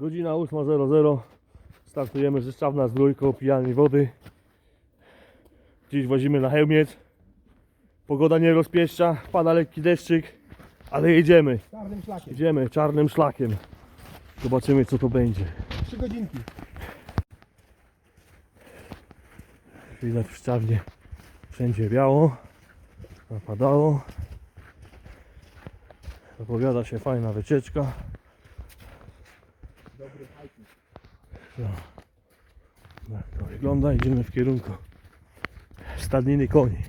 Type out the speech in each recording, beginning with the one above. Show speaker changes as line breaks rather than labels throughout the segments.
Godzina 8.00. Startujemy ze Szczawna Zdrój koło pijalni wody. Dziś wozimy na Chełmiec. Pogoda nie rozpieszcza, pada lekki deszczyk, ale jedziemy.
Czarnym szlakiem.
Jedziemy czarnym szlakiem. Zobaczymy co to będzie.
Trzy godzinki.
Widać w Szczawnie wszędzie biało. Napadało. Zapowiada się fajna wycieczka.
Dobry hiking.
Tak to wygląda. Idziemy w kierunku stadniny koni.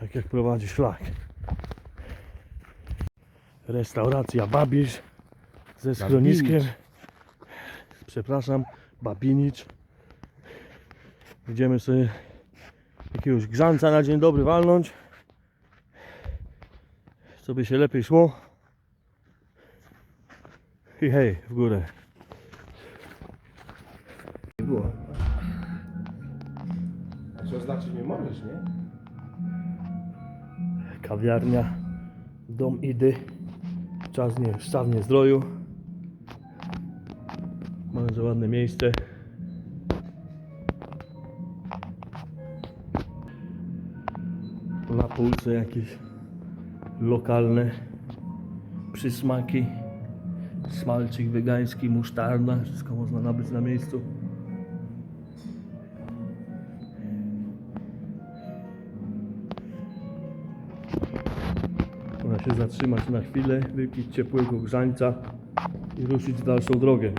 Tak jak prowadzi szlak. Restauracja Babisz ze schroniskiem.
Babinicz.
Przepraszam, Babinicz. Idziemy sobie jakiegoś grzanca na dzień dobry walnąć. Co by się lepiej szło. I hej, w górę.
A co znaczy nie możesz, nie?
kawiarnia Dom Idy Czarnie, w Czarnie Zdroju bardzo ładne miejsce. Na półce jakieś lokalne przysmaki. Smalczyk wegański, musztarda wszystko można nabyć na miejscu się zatrzymać na chwilę, wypić ciepłego grzańca i ruszyć w dalszą drogę.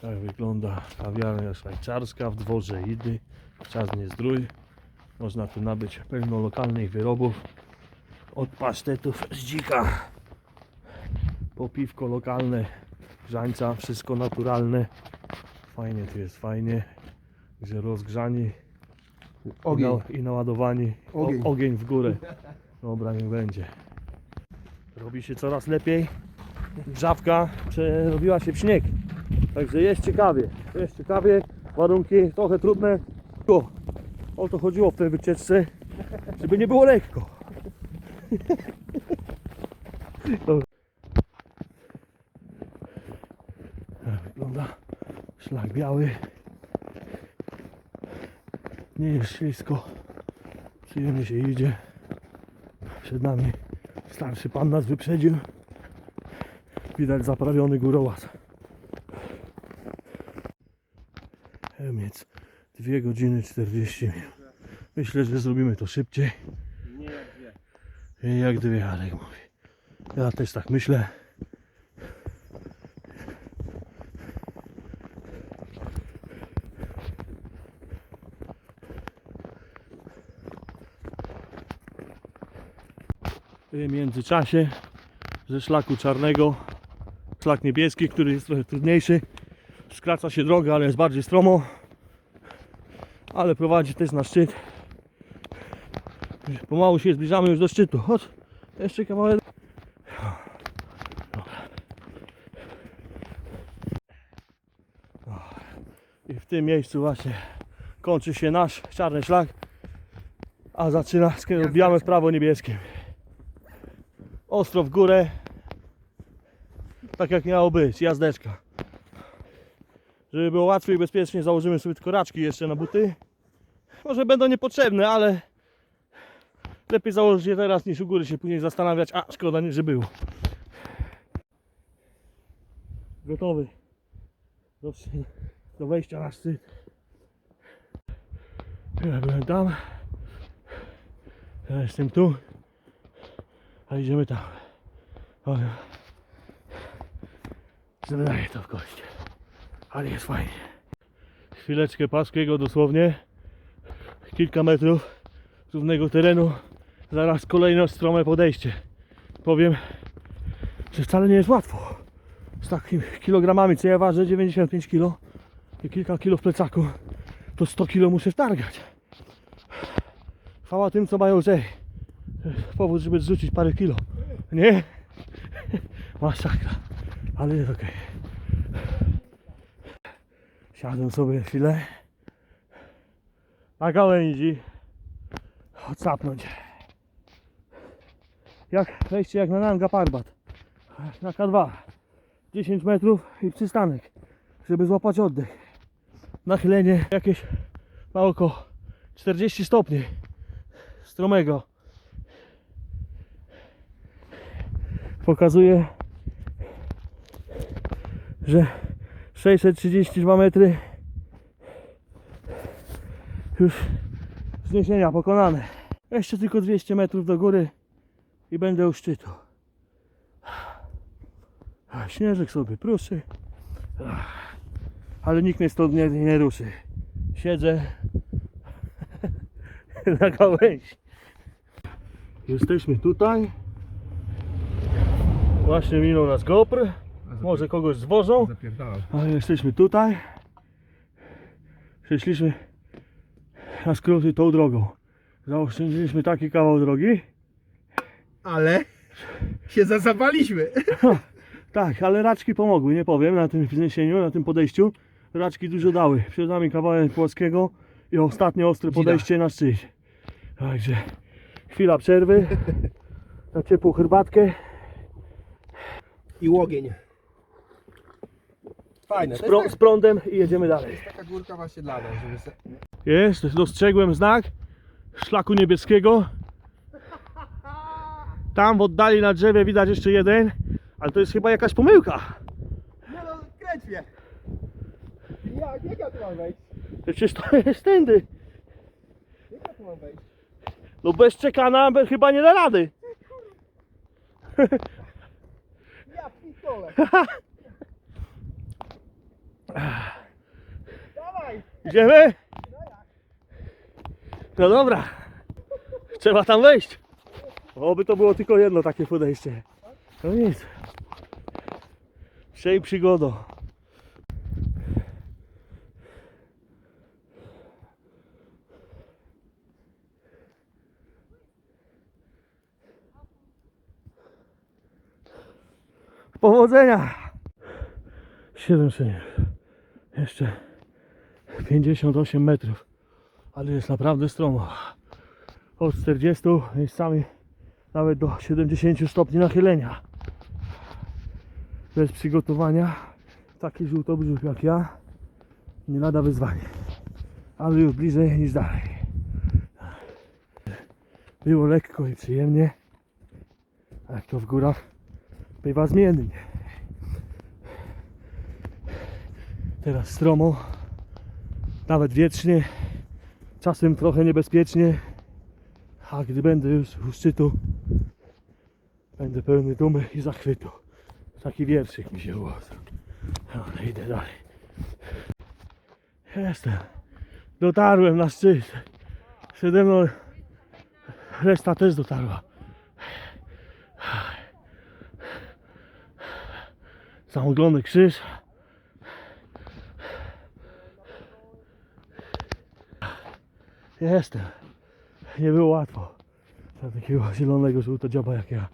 Tak wygląda kawiarnia szwajcarska w dworze Idy, w Czarnie Zdrój. Można tu nabyć pełno lokalnych wyrobów. Od pasztetów z dzika. Po piwko lokalne, grzańca, wszystko naturalne. Fajnie tu jest, fajnie. Że rozgrzani
Ogień.
na- i naładowani. O,
Ogień.
ogień w górę. Dobra, niech będzie. Robi się coraz lepiej. Grzawka przerobiła się w śnieg. Także jest ciekawie. Jest ciekawie. Warunki trochę trudne. O, o to chodziło w tej wycieczce, żeby nie było lekko. Tak wygląda szlak biały. Nie jest ślisko. Przyjemnie się idzie. Przed nami starszy pan nas wyprzedził. Widać zaprawiony górołaz. Chemiec 2 godziny 40 minut. Myślę, że zrobimy to szybciej.
Nie jak wie.
I Jak dwie Jarek mówi. Ja też tak myślę. W międzyczasie ze szlaku czarnego szlak niebieski, który jest trochę trudniejszy. Skraca się droga, ale jest bardziej stromo. Ale prowadzi też na szczyt. Pomału się zbliżamy już do szczytu. Chodź, jeszcze kawałek. I w tym miejscu właśnie kończy się nasz czarny szlak, a zaczyna w prawo niebieskim. Ostro w górę, tak jak miało być, jazdeczka. Żeby było łatwiej i bezpiecznie założymy sobie tylko raczki jeszcze na buty. Może będą niepotrzebne, ale Lepiej założyć je teraz niż u góry się później zastanawiać, a szkoda nie, że było. Gotowy do, do wejścia na szczyt. Ja byłem tam. Ja jestem tu. A idziemy tam. O, ja. Zadaję to w kości. Ale jest fajnie. Chwileczkę paskiego dosłownie. Kilka metrów równego terenu. Zaraz kolejne strome podejście. Powiem, że wcale nie jest łatwo. Z takimi kilogramami, co ja ważę 95 kg i kilka kilo w plecaku, to 100 kg muszę wtargać. Chwała tym, co mają lżej. Powód, żeby zrzucić parę kilo. Nie? Masakra. ale jest ok. Siadłem sobie chwilę na gałęzi odsapnąć. Jak wejście jak na Nanga Parbat. Na K2. 10 metrów i przystanek, żeby złapać oddech. Nachylenie jakieś na około 40 stopni stromego. Pokazuje, że 632 metry już zniesienia pokonane. Jeszcze tylko 200 metrów do góry i będę u szczytu. Śnieżek sobie pruszy. Ale nikt mnie stąd nie, nie ruszy. Siedzę na gałęzi. Jesteśmy tutaj. Właśnie minął nas GoPr. Może kogoś zwożą. Ale jesteśmy tutaj. Przeszliśmy na skróty tą drogą. Zaoszczędziliśmy taki kawał drogi.
Ale się zasapaliśmy.
Tak, ale raczki pomogły, nie powiem, na tym wzniesieniu, na tym podejściu. Raczki dużo dały. Przed nami kawałek płaskiego i ostatnie ostre podejście na szczyt. Także chwila przerwy na ciepłą herbatkę.
I łogień. Fajne.
Z, prą-
jest
z prądem i jedziemy dalej.
taka górka właśnie dla nas, żeby se...
Jest, dostrzegłem znak szlaku niebieskiego. Tam w oddali na drzewie widać jeszcze jeden, ale to jest chyba jakaś pomyłka.
Nie no, kręć mnie. Jak, jak ja tu mam wejść?
Przecież to jest tędy.
Jak ja tu mam wejść?
No bez czekana chyba nie da rady.
Ja pitole. Dawaj.
Idziemy? No dobra. Trzeba tam wejść. Oby to było tylko jedno takie podejście. No nic. Dzisiaj przygodą. Powodzenia! 700. Jeszcze 58 metrów. Ale jest naprawdę stromo. Od 40 miejscami nawet do 70 stopni nachylenia. Bez przygotowania taki żółtobrzuch jak ja nie lada wyzwanie. Ale już bliżej niż dalej. Było lekko i przyjemnie. A jak to w górach bywa zmiennie. Teraz stromo, nawet wietrznie, czasem trochę niebezpiecznie, a gdy będę już u szczytu, będę pełny dumy i zachwytu. Taki wierszyk mi się ułożył. Ale idę dalej. Jestem. Dotarłem na szczyt. Przede mną reszta też dotarła. Zaoglony krzyż. Jestem. Nie było łatwo. Dla takiego zielonego żółtodzioba jak ja.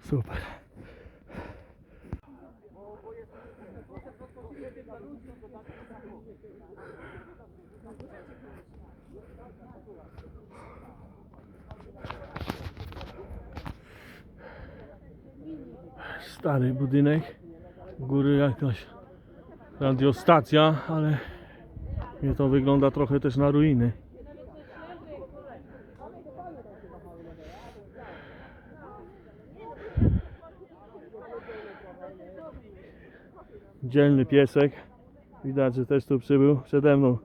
Super. Stary budynek. Góry jakaś radiostacja, ale mnie to wygląda trochę też na ruiny. Dzielny piesek. Widać, że też tu przybył przede mną.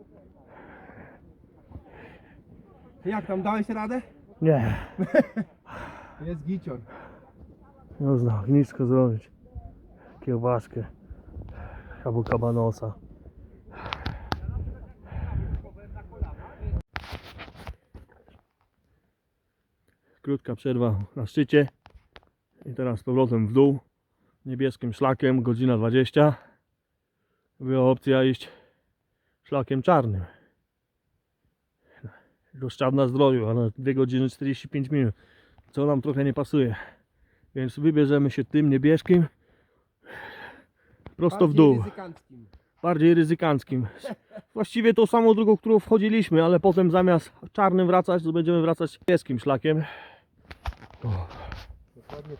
Jak tam, dałeś radę?
Nie,
Jest gicior.
można ognisko zrobić. Kiełbaskę. Albo kabanosa. Krótka przerwa na szczycie. I teraz z powrotem w dół. Niebieskim szlakiem, godzina 20. Była opcja iść szlakiem czarnym. Rozczad na zdrowiu, a na 2 godziny 45 minut. Co nam trochę nie pasuje. Więc wybierzemy się tym niebieskim. prosto w dół. bardziej ryzykanckim. Właściwie tą samą drogą, którą wchodziliśmy, ale potem zamiast czarnym wracać, to będziemy wracać niebieskim szlakiem. O,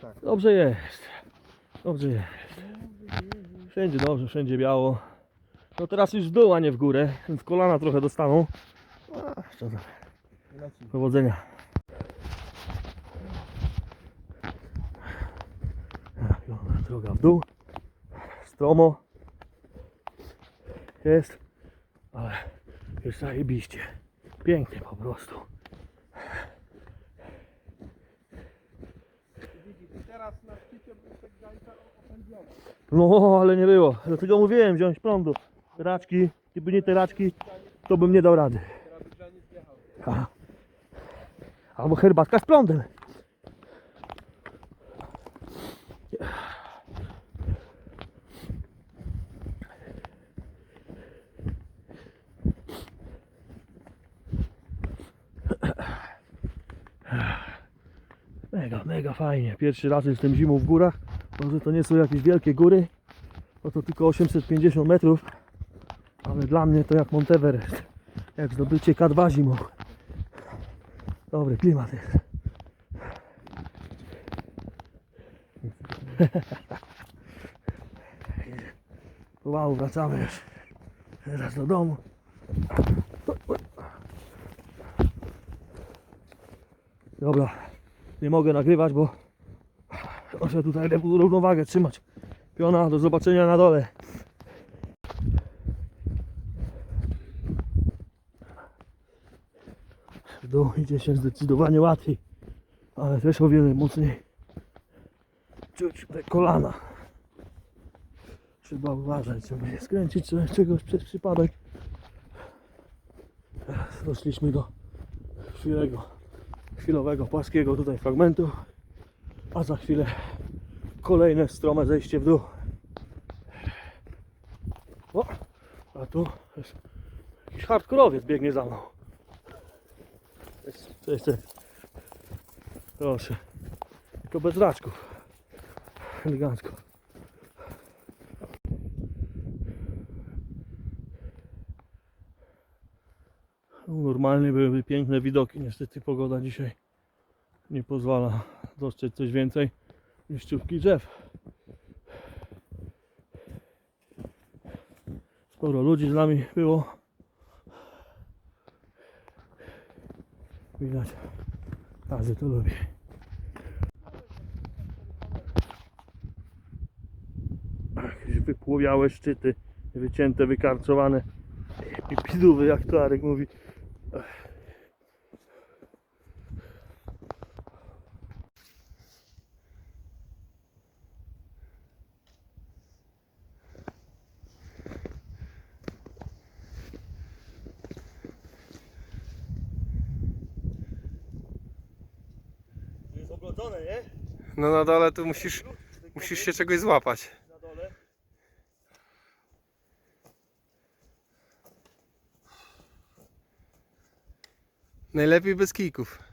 tak.
dobrze jest. Dobrze jest. Wszędzie dobrze, wszędzie biało. No teraz już w dół, a nie w górę, więc kolana trochę dostaną. A. Powodzenia. Tak, Droga w dół. Stromo. Jest. Ale jest zajebiście. Pięknie po prostu. No, ale nie było. Dlatego mówiłem wziąć prądu. Raczki, gdyby nie te raczki, to bym nie dał rady. Aha. Albo herbatka z prądem. Mega, mega fajnie. Pierwszy raz jestem zimą w górach. Może to nie są jakieś wielkie góry, bo to tylko 850 metrów, ale dla mnie to jak Monteverest. Jak zdobycie K2 zimą. Dobry klimat jest. Pomału wracamy już. Teraz do domu. Dobra, nie mogę nagrywać, bo muszę tutaj równowagę trzymać. Piona, do zobaczenia na dole. Idzie się zdecydowanie łatwiej, ale też o wiele mocniej. Czuć te kolana. Trzeba uważać, żeby nie skręcić czegoś przez przypadek. Doszliśmy do chwilego, chwilowego, płaskiego tutaj fragmentu, a za chwilę kolejne strome zejście w dół. O, a tu jakiś hardkorowiec biegnie za mną. Cześć, cześć. Proszę. Tylko bez raczków. Elegancko. No, Normalnie byłyby piękne widoki. Niestety pogoda dzisiaj nie pozwala dostrzec coś więcej niż czubki drzew. Sporo ludzi z nami było. Widać, każdy to lubi. Jakieś wypłowiałe szczyty, wycięte, wykarczowane. I pidówy, jak to Arek mówi.
No na dole tu musisz, musisz się czegoś złapać.
Na dole.
Najlepiej bez kijków.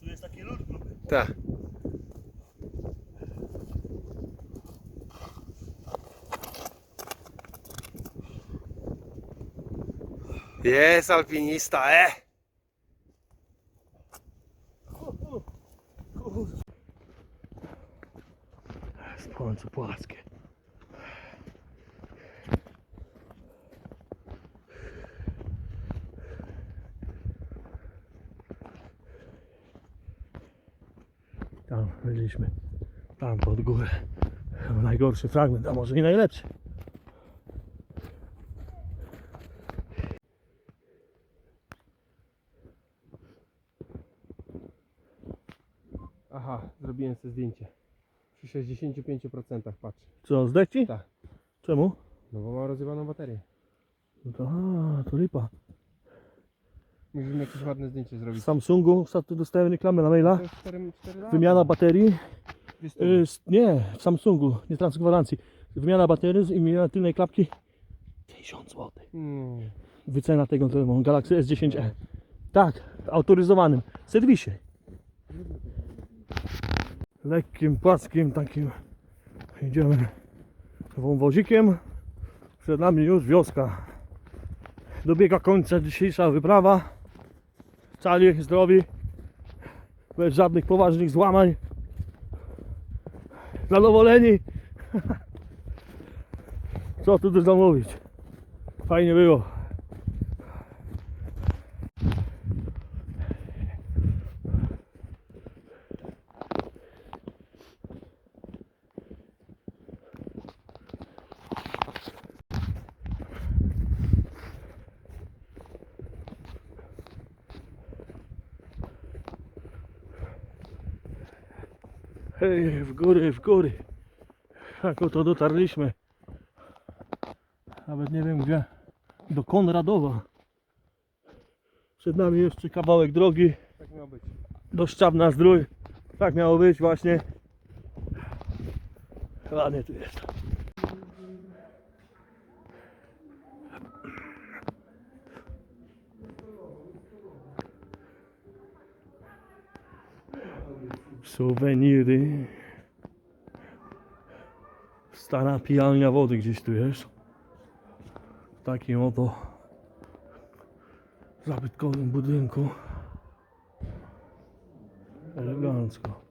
Tu jest taki lód gruby.
Tak. Jest alpinista, e!
Jest w końcu płaskie. Tam byliśmy, tam pod górę. Najgorszy fragment, a może i najlepszy.
Aha, zrobiłem sobie zdjęcie. Przy 65% patrz.
Co, zdech ci?
Tak.
Czemu?
No bo mam rozjebaną baterię.
No to, a, to lipa.
Musimy jakieś ładne zdjęcie
W
zrobić.
Samsungu ostatnio dostałem reklamę na maila.
To jest 4, 4 lata.
Wymiana baterii. Y, s- nie, w Samsungu, nie transgwarancji. Wymiana baterii i wymiana tylnej klapki 1000 zł.
Hmm.
Wycena tego telefonu Galaxy S10e. Tak, autoryzowanym serwisie. Lekkim, płaskim takim idziemy wąwozikiem. Przed nami już wioska. Dobiega końca dzisiejsza wyprawa. Cali, zdrowi, bez żadnych poważnych złamań. Zadowoleni. Co tu dużo mówić. Fajnie było. Hej, w góry, w góry. Jak oto dotarliśmy. Nawet nie wiem gdzie. Do Konradowa. Przed nami jeszcze kawałek drogi
Tak miało być.
do Szczabna Zdrój. Tak miało być właśnie. Ładnie tu jest. Suweniry. Stara pijalnia wody gdzieś tu jest. W takim oto zabytkowym budynku. Elegancko.